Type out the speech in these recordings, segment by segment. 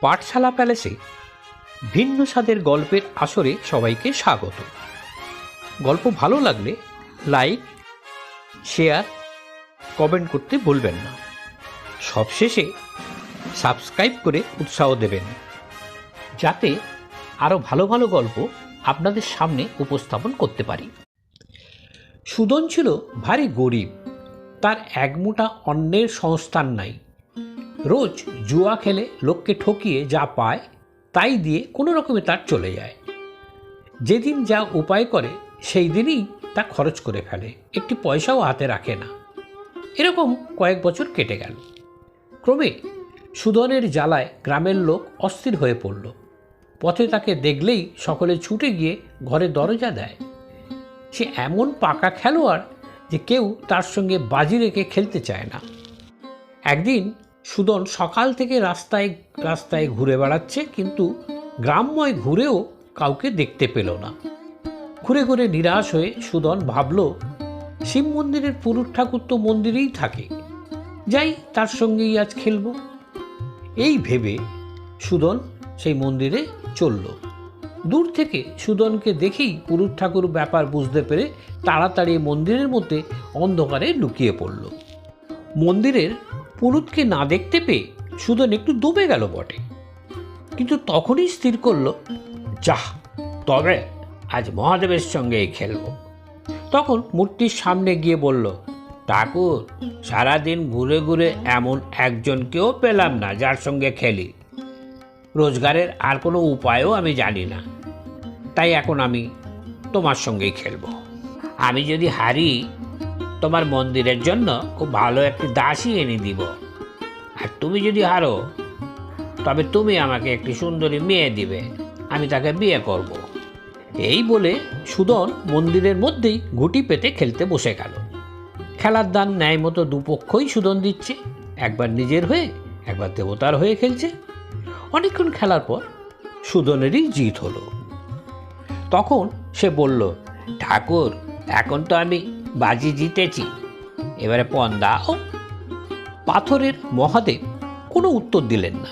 পাঠশালা প্যালেসে ভিন্ন স্বাদের গল্পের আসরে সবাইকে স্বাগত। গল্প ভালো লাগলে লাইক, শেয়ার, কমেন্ট করতে ভুলবেন না। সবশেষে সাবস্ক্রাইব করে উৎসাহ দেবেন, যাতে আরও ভালো ভালো গল্প আপনাদের সামনে উপস্থাপন করতে পারি। সুদন ছিল ভারী গরিব, তার একমুঠা অন্যের সংস্থান নাই। রোজ জুয়া খেলে লোককে ঠকিয়ে যা পায়, তাই দিয়ে কোনো রকমে তার চলে যায়। যেদিন যা উপায় করে, সেই দিনই তা খরচ করে ফেলে, একটি পয়সাও হাতে রাখে না। এরকম কয়েক বছর কেটে গেল। ক্রমে সুদনের জ্বালায় গ্রামের লোক অস্থির হয়ে পড়ল। পথে তাকে দেখলেই সকলে ছুটে গিয়ে ঘরে দরজা দেয়। সে এমন পাকা খেলোয়াড় যে কেউ তার সঙ্গে বাজি রেখে খেলতে চায় না। একদিন সুদন সকাল থেকে রাস্তায় রাস্তায় ঘুরে বেড়াচ্ছে, কিন্তু গ্রামময় ঘুরেও কাউকে দেখতে পেল না। ঘুরে ঘুরে নিরাশ হয়ে সুদন ভাবল, শিব মন্দিরের পুরুষ ঠাকুর তো মন্দিরেই থাকে। যাই, তার সঙ্গেই আজ খেলব। এই ভেবে সুদন সেই মন্দিরে চলল। দূর থেকে সুদনকে দেখেই পুরুষ ঠাকুর ব্যাপার বুঝতে পেরে তাড়াতাড়ি মন্দিরের মধ্যে অন্ধকারে লুকিয়ে পড়ল। মন্দিরের পুরুতকে না দেখতে পেয়ে সুদন একটু দমে গেল বটে। কিন্তু তখনই স্থির করল, যাহ, তবে আজ মহাদেবের সঙ্গেই খেলব। তখন মূর্তির সামনে গিয়ে বলল, ঠাকুর, সারাদিন ঘুরে ঘুরে এমন একজনকেও পেলাম না যার সঙ্গে খেলি। রোজগারের আর কোনো উপায়ও আমি জানি না। তাই এখন আমি তোমার সঙ্গেই খেলব। আমি যদি হারি তোমার মন্দিরের জন্য খুব ভালো একটি দাসী এনে দিব। আর তুমি যদি হারো, তবে তুমি আমাকে একটি সুন্দরী মেয়ে দিবে। আমি তাকে বিয়ে করব। এই বলে সুদন মন্দিরের মধ্যেই ঘুটি পেতে খেলতে বসে গেল। খেলার দান ন্যায় মতো দুপক্ষই সুদন দিচ্ছে। একবার নিজের হয়ে, একবার দেবতার হয়ে খেলছে। অনেকক্ষণ খেলার পর সুদনেরই জিত হলো। তখন সে বলল, ঠাকুর, এখন তো আমি বাজি জিতেছি। এবারে পণ দাও পাথরের মহাদেব কোনো উত্তর দিলেন না।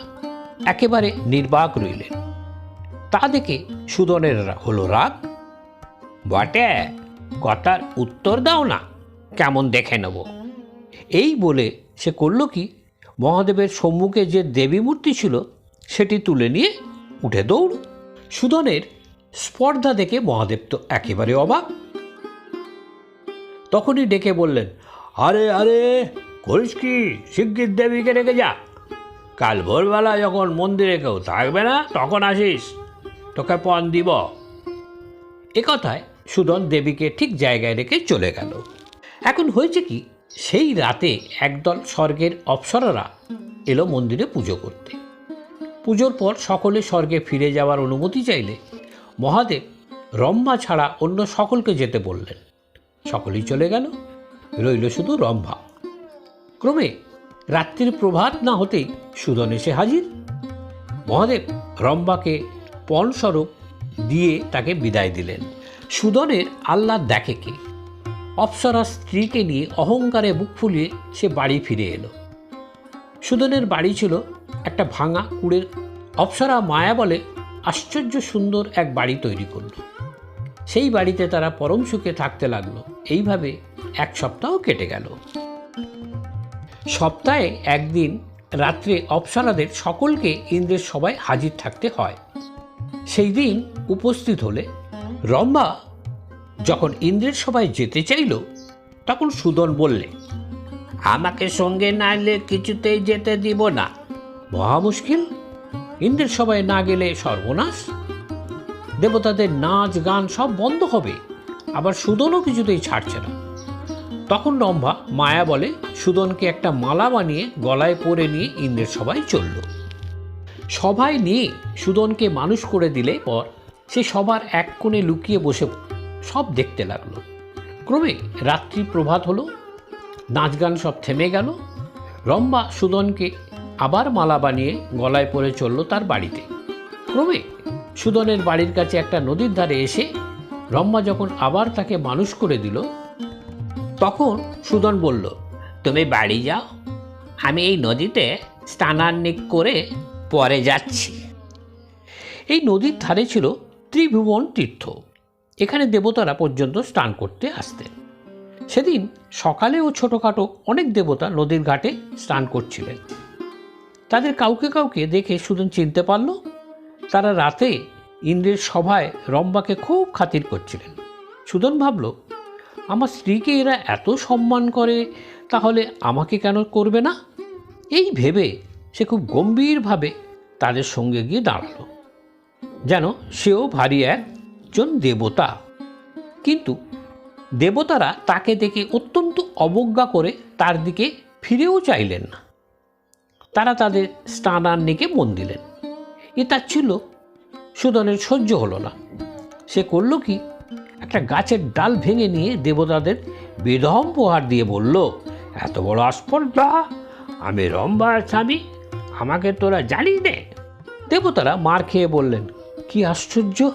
একেবারে নির্বাক রইলেন। তা দেখে সুদনের হলো রাগ। বটে, কথার উত্তর দাও না, কেমন দেখে নেব। এই বলে সে করল কি, মহাদেবের সম্মুখে যে দেবী মূর্তি ছিল, সেটি তুলে নিয়ে উঠে দৌড়। সুদনের স্পর্ধা দেখে মহাদেব তো একেবারে অবাক। তখনই ডেকে বললেন, আরে আরে, করিস কি? শিগগির দেবীকে রেখে যা। কাল ভোরবেলা যখন মন্দিরে কেউ থাকবে না, তখন আসিস। তোকে পণ দিব। এ কথায় সুদন দেবীকে ঠিক জায়গায় রেখে চলে গেল। এখন হয়েছে কি, সেই রাতে একদল স্বর্গের অপ্সরারা এলো মন্দিরে পুজো করতে। পুজোর পর সকলে স্বর্গে ফিরে যাওয়ার অনুমতি চাইলে মহাদেব রম্ভা ছাড়া অন্য সকলকে যেতে বললেন। সকলেই চলে গেল। রইল শুধু রম্ভা। ক্রমে রাত্রির প্রভাত না হতেই সুদন এসে হাজির। মহাদেব রম্বাকে পণস্বরূপ দিয়ে তাকে বিদায় দিলেন। সুদনের আল্লাহ দেখে কে? অপ্সরা স্ত্রীকে নিয়ে অহংকারে বুক ফুলিয়ে সে বাড়ি ফিরে এলো। সুদনের বাড়ি ছিল একটা ভাঙা কুড়ের। অপ্সরা মায়া বলে আশ্চর্য সুন্দর এক বাড়ি তৈরি করল। সেই বাড়িতে তারা পরম সুখে থাকতে লাগল। এইভাবে এক সপ্তাহ কেটে গেল। সপ্তাহে একদিন রাত্রে অপ্সরাদের সকলকে ইন্দ্রের সবাই হাজির থাকতে হয়। সেই দিন উপস্থিত হলে রম্ভা যখন ইন্দ্রের সবাই যেতে চাইল, তখন সুদন বললে, আমাকে সঙ্গে না এলে কিছুতেই যেতে দিব না। মহা মুশকিল। ইন্দ্রের সবাই না গেলে সর্বনাশ। দেবতাদের নাচ গান সব বন্ধ হবে। আবার সুদনও কিছুতেই ছাড়ছে না। তখন রম্ভা মায়া বলে, সুদনকে একটা মালা বানিয়ে গলায় পরে নিয়ে ইন্দ্রের সবাই চলল। সবাই নিয়ে সুদনকে মানুষ করে দিলে পর সে সবার এক কোণে লুকিয়ে বসে সব দেখতে লাগল। ক্রমে রাত্রি প্রভাত হলো, নাচ গান সব থেমে গেল। রম্বা সুদনকে আবার মালা বানিয়ে গলায় পরে চলল তার বাড়িতে। ক্রমে সুদনের বাড়ির কাছে একটা নদীর ধারে এসে রম্মা যখন আবার তাকে মানুষ করে দিল, তখন সুদন বলল, তুমি বাড়ি যাও, আমি এই নদীতে স্নানান্নিক করে পরে যাচ্ছি। এই নদীর ধারে ছিল ত্রিভুবন তীর্থ। এখানে দেবতারা পর্যন্ত স্নান করতে আসতেন। সেদিন সকালে ও ছোটোখাটো অনেক দেবতা নদীর ঘাটে স্নান করছিলেন। তাদের কাউকে কাউকে দেখে সুদন চিনতে পারল, তারা রাতে ইন্দ্রের সভায় রম্বাকে খুব খাতির করছিলেন। সুদন ভাবল, আমার স্ত্রীকে এরা এত সম্মান করে, তাহলে আমাকে কেন করবে না? এই ভেবে সে খুব গম্ভীরভাবে তাদের সঙ্গে গিয়ে দাঁড়াল। যেন সেও ভারী একজন দেবতা। কিন্তু দেবতারা তাকে দেখে অত্যন্ত অবজ্ঞা করে তার দিকে ফিরেও চাইলেন না। তারা তাদের স্নানান্নিকে মন দিলেন। এ তার ছিল সুদনের সহ্য হলো না। সে করল কি? একটা গাছের ডাল ভেঙে নিয়ে দেবতাদের বেদম প্রহার দিয়ে বলল, এত বড় আস্পর্ধা, আমি রম্বার স্বামী আমাকে তোরা জানিস নে দেবতারা মার খেয়ে বললেন, কি আশ্চর্য,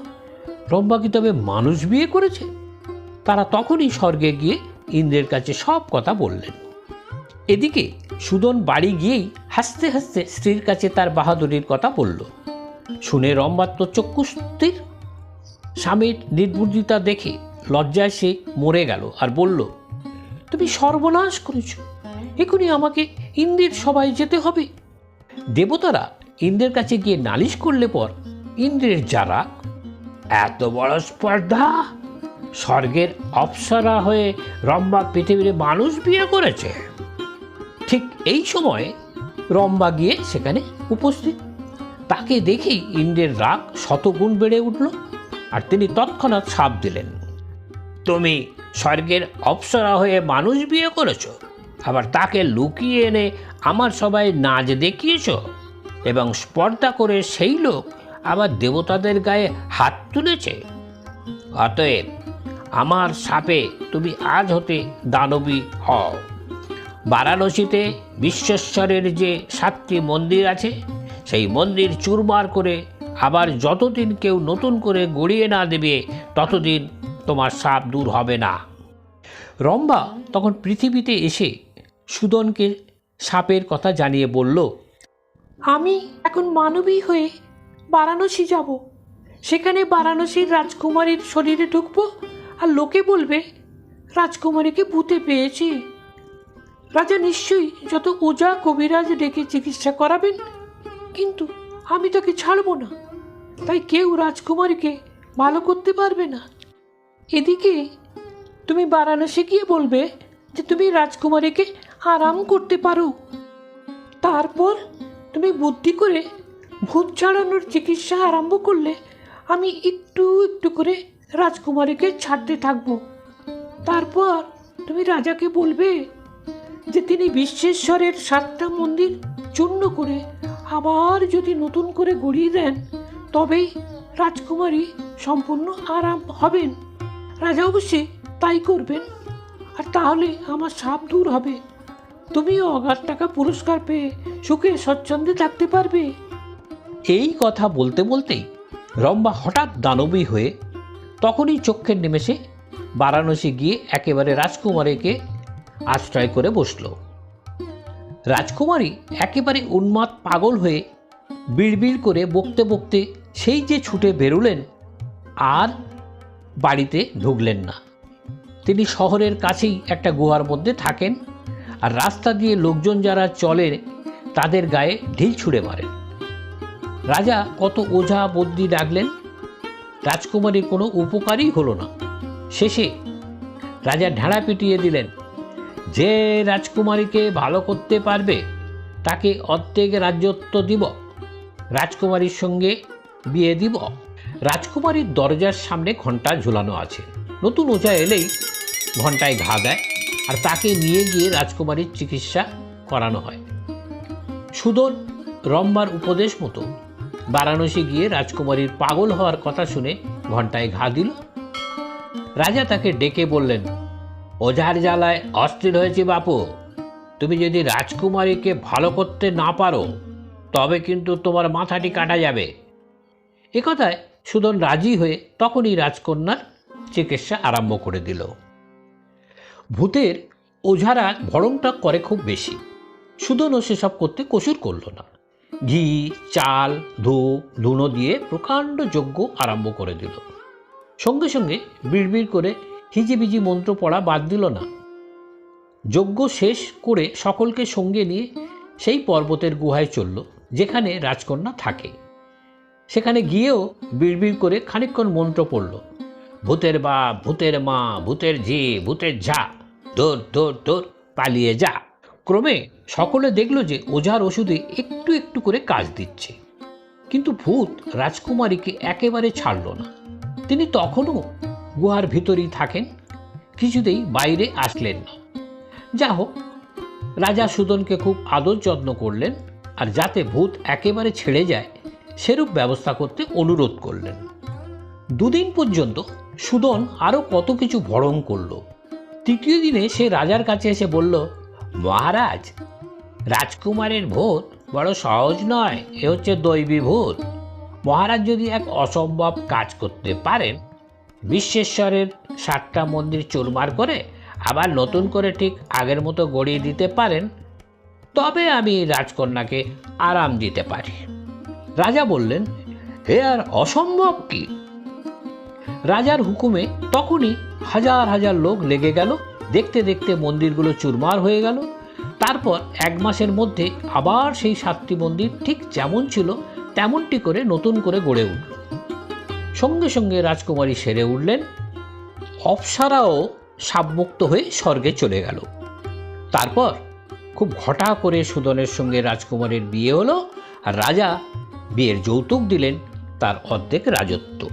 রম্বা কি তবে মানুষ বিয়ে করেছে? তারা তখনই স্বর্গে গিয়ে ইন্দ্রের কাছে সব কথা বললেন। এদিকে সুদন বাড়ি গিয়েই হাসতে হাসতে স্ত্রীর কাছে তার বাহাদুরির কথা বলল। শুনে রম্বার তো চক্ষুস্থির স্বামীর নির্বুদ্ধিতা দেখে লজ্জায় সে মরে গেল আর বলল, তুমি সর্বনাশ করেছ। এখনই আমাকে ইন্দ্রের সবাই যেতে হবে। দেবতারা ইন্দ্রের কাছে গিয়ে নালিশ করলে পর ইন্দ্রের যারা এত বড় স্পর্ধা, স্বর্গের অপ্সরা হয়ে রম্বা পৃথিবীর মানুষ বিয়ে করেছে। ঠিক এই সময়ে রম্বা গিয়ে সেখানে উপস্থিত তাকে দেখেই ইন্দ্রের রাগ শতগুণ বেড়ে উঠল, আর তিনি তৎক্ষণাৎ সাপ দিলেন। তুমি স্বর্গের অপ্সরা হয়ে মানুষ বিয়ে করেছ, আবার তাকে লুকিয়ে এনে আমার সবাই নাচ দেখিয়েছ, এবং স্পর্ধা করে সেই লোক আবার দেবতাদের গায়ে হাত তুলেছে। অতএব আমার সাপে তুমি আজ হতে দানবী হও। বারাণসীতে বিশ্বেশ্বরের যে সাতটি মন্দির আছে সেই মন্দির চুরমার করে আবার যতদিন কেউ নতুন করে গড়িয়ে না দেবে, ততদিন তোমার সাপ দূর হবে না। রম্বা তখন পৃথিবীতে এসে সুদনকে সাপের কথা জানিয়ে বলল, আমি এখন মানবী হয়ে বারাণসী যাব। সেখানে বারাণসীর রাজকুমারীর শরীরে ঢুকবো আর লোকে বলবে, রাজকুমারীকে ভূতে পেয়েছি। রাজা নিশ্চয়ই যত ওজা কবিরাজ ডেকে চিকিৎসা করাবেন কিন্তু আমি তাকে ছাড়বো না। তাই কেউ রাজকুমারীকে ভালো করতে পারবে না। এদিকে তুমি বারাণসী গিয়ে বলবে যে তুমি রাজকুমারীকে আরাম করতে পারো। তারপর তুমি বুদ্ধি করে ভূত ছাড়ানোর চিকিৎসা আরম্ভ করলে আমি একটু একটু করে রাজকুমারীকে ছাড়তে থাকব। তারপর তুমি রাজাকে বলবে যে তিনি বিশ্বেশ্বরের সাতটা মন্দির চূর্ণ করে আবার যদি নতুন করে গড়িয়ে দেন, তবেই রাজকুমারী সম্পূর্ণ আরাম হবেন। রাজা অবশ্যই তাই করবেন। আর তাহলে আমার সাপ দূর হবে। তুমিও অগাধ টাকা পুরস্কার পেয়ে সুখে স্বচ্ছন্দে থাকতে পারবে। এই কথা বলতে বলতেই রম্বা হঠাৎ দানবী হয়ে তখনই চক্ষের নিমেষে বারাণসী গিয়ে একেবারে রাজকুমারীকে আশ্রয় করে বসল। রাজকুমারী একেবারে উন্মাদ পাগল হয়ে বিড়বিড় করে বকতে বকতে সেই যে ছুটে বেরোলেন, আর বাড়িতে ঢুকলেন না। তিনি শহরের কাছেই একটা গুহার মধ্যে থাকেন আর রাস্তা দিয়ে লোকজন যারা চলে তাদের গায়ে ঢিল ছুঁড়ে মারেন। রাজা কত ওঝা বদ্যি ডাকলেন, রাজকুমারীর কোনো উপকারই হলো না। শেষে রাজা ঢেড়া পিটিয়ে দিলেন যে রাজকুমারীকে ভালো করতে পারবে, তাকে অর্ধেক রাজ্যত্ব দিব। রাজকুমারীর সঙ্গে বিয়ে দিব। রাজকুমারীর দরজার সামনে ঘণ্টা ঝুলানো আছে। নতুন ওঝা এলেই ঘন্টায় ঘা দেয় আর তাকে নিয়ে গিয়ে রাজকুমারীর চিকিৎসা করানো হয়। সুদন রম্বার উপদেশ মতো বারাণসী গিয়ে রাজকুমারীর পাগল হওয়ার কথা শুনে ঘন্টায় ঘা দিল। রাজা তাকে ডেকে বললেন ওঝার জ্বালায় অস্থির হয়েছে বাপু। তুমি যদি রাজকুমারীকে ভালো করতে না পারো, তবে কিন্তু তোমার মাথাটি কাটা যাবে। এ কথায় সুদন রাজি হয়ে তখনই রাজকন্যার চিকিৎসা আরম্ভ করে দিল। ভূতের ওঝারা ভরংটা করে খুব বেশি। সুদনও সেসব করতে কসুর করল না। ঘি, চাল, ধূপ, ধুনো দিয়ে প্রকাণ্ড যজ্ঞ আরম্ভ করে দিল। সঙ্গে সঙ্গে বিড়বিড় করে হিজিবিজি মন্ত্র পড়া বাদ দিল না। যজ্ঞ শেষ করে সকলকে সঙ্গে নিয়ে সেই পর্বতের গুহায় চলল, যেখানে রাজকন্যা থাকে। সেখানে গিয়েও বিড়বিড় করে খানিকক্ষণ মন্ত্র পড়ল। ভূতের বাপ ভূতের মা, ভূতের ঝি, ভূতের ঝা, দৌড় দৌড় দৌড়, পালিয়ে যা। ক্রমে সকলে দেখল যে ওঝার ওষুধে একটু একটু করে কাজ দিচ্ছে। কিন্তু ভূত রাজকুমারীকে একেবারে ছাড়ল না। তিনি তখনও গুহার ভিতরেই থাকেন, কিছুতেই বাইরে আসলেন না। যা হোক, রাজা সুদনকে খুব আদর যত্ন করলেন আর যাতে ভূত একেবারে ছেড়ে যায়, সেরূপ ব্যবস্থা করতে অনুরোধ করলেন। দুদিন পর্যন্ত সুদন আরও কত কিছু ভরণ করল। তৃতীয় দিনে সে রাজার কাছে এসে বলল, মহারাজ, রাজকুমারের ভূত বড় সহজ নয়, এ হচ্ছে দৈবী ভূত। মহারাজ যদি এক অসম্ভব কাজ করতে পারেন বিশ্বেশ্বরের সাতটা মন্দির চুরমার করে আবার নতুন করে ঠিক আগের মতো গড়িয়ে দিতে পারেন, তবে আমি রাজকন্যাকে আরাম দিতে পারি। রাজা বললেন, হে আর অসম্ভব কি? রাজার হুকুমে তখনই হাজার হাজার লোক লেগে গেল, দেখতে দেখতে মন্দিরগুলো চুরমার হয়ে গেল। তারপর এক মাসের মধ্যে আবার সেই সাতটি মন্দির ঠিক যেমন ছিল, তেমনটি করে নতুন করে গড়ে উঠল। সঙ্গে সঙ্গে রাজকুমারী সেরে উঠলেন। অপসারাও সাবমুক্ত হয়ে স্বর্গে চলে গেল। তারপর খুব ঘটা করে সুদনের সঙ্গে রাজকুমারীর বিয়ে হলো আর রাজা বিয়ের যৌতুক দিলেন, তার অর্ধেক রাজত্ব।